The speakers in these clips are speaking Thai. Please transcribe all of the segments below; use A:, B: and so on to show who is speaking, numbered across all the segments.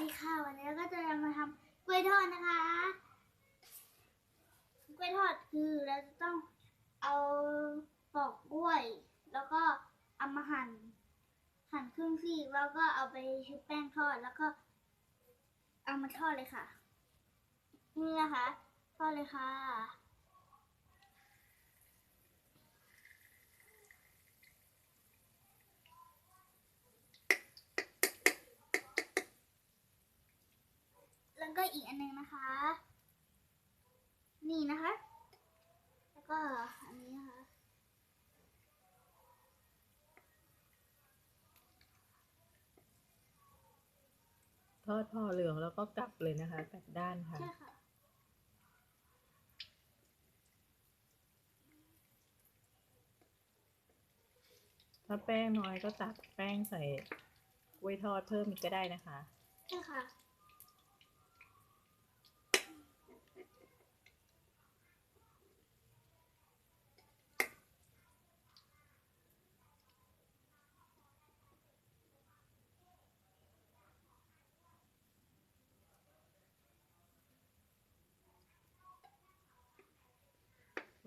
A: ดีค่ะวันนี้เราก็จะมาทำกล้วยทอดนะคะกล้วยทอดคือเราจะต้องเอาปอกกล้วย แล้วก็เอามาหั่นหั่นครึ่งซีกแล้วก็เอาไปชุบแป้งทอดแล้วก็ เอามาทอดเลยค่ะ นี่นะคะทอดเลยค่ะ แล้วก็ อีกอันหนึงนะคะ นี่นะคะ แล้วก็อันนี้นะคะ
B: ทอดพอเหลืองแล้วก็กลับเลยนะคะกลับด้านค่ะ
A: ใช่ค่ะ
B: ถ้าแป้งน้อยก็ตักแป้งใส่กล้วยทอดเพิ่มอีกก็ได้นะคะ
A: ใช่ค่ะ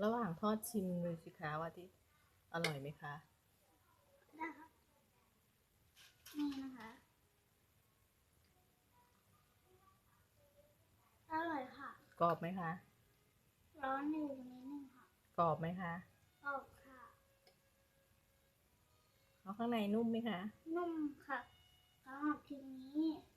B: ระหว่างทอดชิมเลยสิคะว่าที่อร่อยไหมคะ
A: ได้ค่ะนี่นะคะ อร่อยค่ะ
B: กรอบไหมคะ
A: ร้อนอยู่นิดนึงค่ะ
B: กรอบไหมคะ
A: กรอบค่ะ
B: แล้วข้างในนุ่มไหมคะ
A: นุ่มค่ะสำหรับทีนี้สวัสดีค่ะ